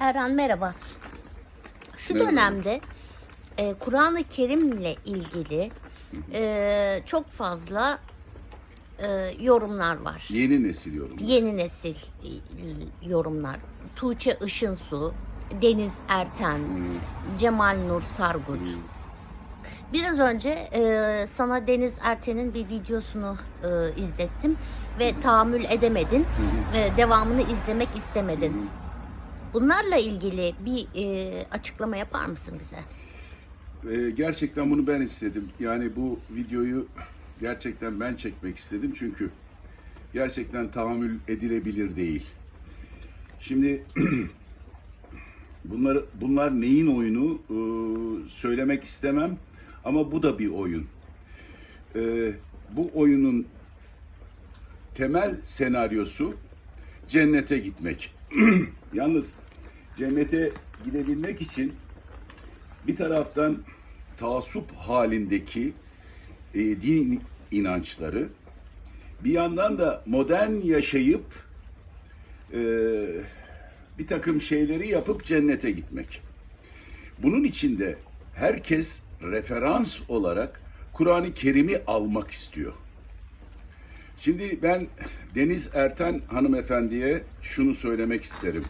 Erhan merhaba. Şu Merhaba. dönemde e, Kur'an-ı Kerim'le ilgili e, çok fazla e, yorumlar var. Yeni nesil yorum. Yeni nesil e, yorumlar. Tuğçe Işınsu, Deniz Erten, Cemal Nur Sargut. Biraz önce e, sana Deniz Erten'in bir videosunu e, izlettim ve tahammül edemedin. E, devamını izlemek istemedin. Bunlarla ilgili bir e, açıklama yapar mısın bize? Ee, gerçekten bunu ben istedim. Yani bu videoyu gerçekten ben çekmek istedim çünkü gerçekten tahammül edilebilir değil. Şimdi bunları bunlar neyin oyunu ee, söylemek istemem ama bu da bir oyun. Ee, bu oyunun temel senaryosu cennete gitmek. Yalnız cennete gidebilmek için bir taraftan taassup halindeki e, din inançları, bir yandan da modern yaşayıp e, bir takım şeyleri yapıp cennete gitmek. Bunun için de herkes referans olarak Kur'an-ı Kerim'i almak istiyor. Şimdi ben Deniz Erten hanımefendiye şunu söylemek isterim.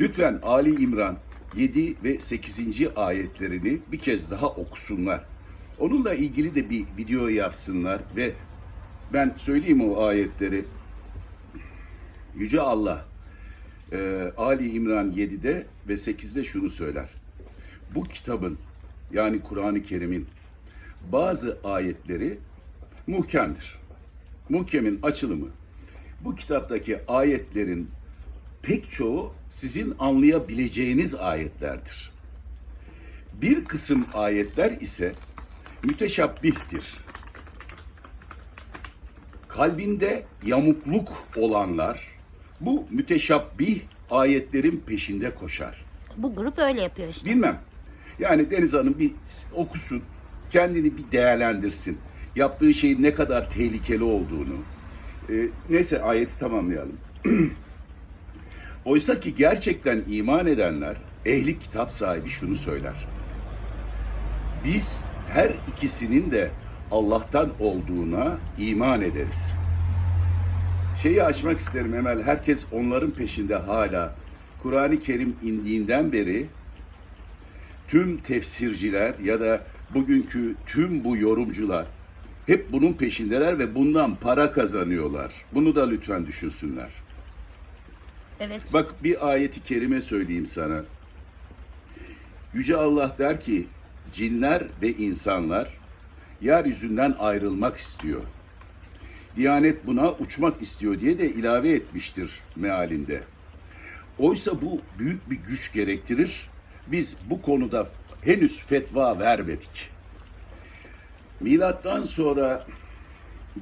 Lütfen Ali İmran 7 ve 8. ayetlerini bir kez daha okusunlar. Onunla ilgili de bir video yapsınlar ve ben söyleyeyim o ayetleri. Yüce Allah e, Ali İmran 7'de ve 8'de şunu söyler. Bu kitabın yani Kur'an-ı Kerim'in bazı ayetleri muhkemdir. Muhkemin açılımı bu kitaptaki ayetlerin pek çoğu sizin anlayabileceğiniz ayetlerdir. Bir kısım ayetler ise müteşabbihtir. Kalbinde yamukluk olanlar bu müteşabbih ayetlerin peşinde koşar. Bu grup öyle yapıyor işte. Bilmem. Yani Deniz Hanım bir okusun, kendini bir değerlendirsin. Yaptığı şeyin ne kadar tehlikeli olduğunu. Ee, neyse ayeti tamamlayalım. Oysa ki gerçekten iman edenler, ehli kitap sahibi şunu söyler. Biz her ikisinin de Allah'tan olduğuna iman ederiz. Şeyi açmak isterim Emel. Herkes onların peşinde hala. Kur'an-ı Kerim indiğinden beri tüm tefsirciler ya da bugünkü tüm bu yorumcular hep bunun peşindeler ve bundan para kazanıyorlar. Bunu da lütfen düşünsünler. Evet. Bak bir ayeti kerime söyleyeyim sana. Yüce Allah der ki cinler ve insanlar yeryüzünden ayrılmak istiyor. Diyanet buna uçmak istiyor diye de ilave etmiştir mealinde. Oysa bu büyük bir güç gerektirir. Biz bu konuda henüz fetva vermedik. Milattan sonra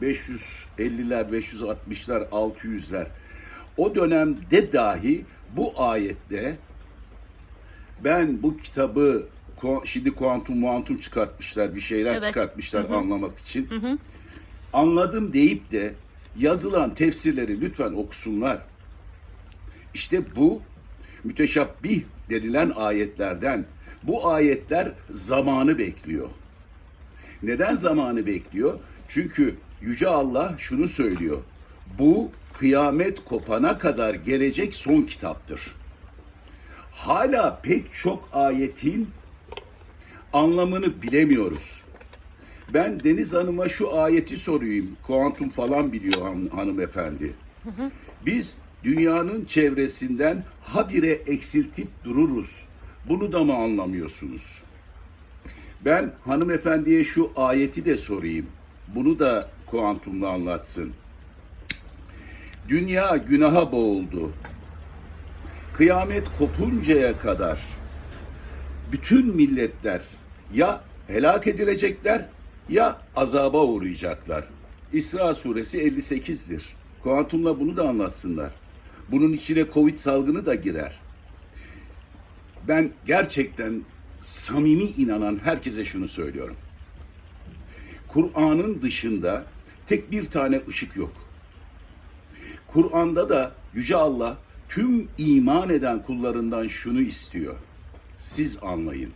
550'ler, 560'lar, 600'ler o dönemde dahi bu ayette ben bu kitabı şimdi kuantum muantum çıkartmışlar bir şeyler Evet. çıkartmışlar anlamak için. Anladım deyip de yazılan tefsirleri lütfen okusunlar. İşte bu müteşabbih denilen ayetlerden bu ayetler zamanı bekliyor. Neden zamanı bekliyor? Çünkü Yüce Allah şunu söylüyor. Bu kıyamet kopana kadar gelecek son kitaptır. Hala pek çok ayetin anlamını bilemiyoruz. Ben Deniz Hanım'a şu ayeti sorayım. Kuantum falan biliyor han- hanımefendi. Biz dünyanın çevresinden habire eksiltip dururuz. Bunu da mı anlamıyorsunuz? Ben hanımefendiye şu ayeti de sorayım. Bunu da kuantumla anlatsın. Dünya günaha boğuldu. Kıyamet kopuncaya kadar bütün milletler ya helak edilecekler ya azaba uğrayacaklar. İsra suresi 58'dir. Kuantumla bunu da anlatsınlar. Bunun içine Covid salgını da girer. Ben gerçekten samimi inanan herkese şunu söylüyorum. Kur'an'ın dışında tek bir tane ışık yok. Kur'an'da da Yüce Allah tüm iman eden kullarından şunu istiyor. Siz anlayın.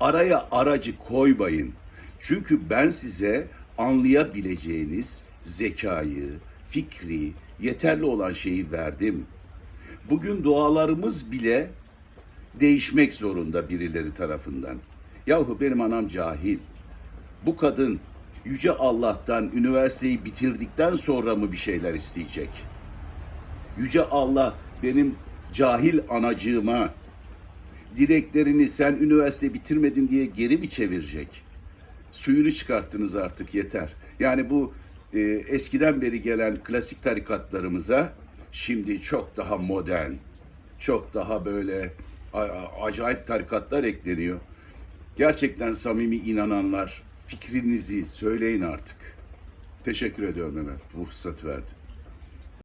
Araya aracı koymayın. Çünkü ben size anlayabileceğiniz zekayı, fikri, yeterli olan şeyi verdim. Bugün dualarımız bile değişmek zorunda birileri tarafından. Yahu benim anam cahil. Bu kadın yüce Allah'tan üniversiteyi bitirdikten sonra mı bir şeyler isteyecek? Yüce Allah benim cahil anacığıma dileklerini sen üniversite bitirmedin diye geri mi çevirecek? Suyunu çıkarttınız artık yeter. Yani bu e, eskiden beri gelen klasik tarikatlarımıza şimdi çok daha modern, çok daha böyle acayip tarikatlar ekleniyor. Gerçekten samimi inananlar fikrinizi söyleyin artık. Teşekkür ediyorum Ömer. Bu fırsatı verdin.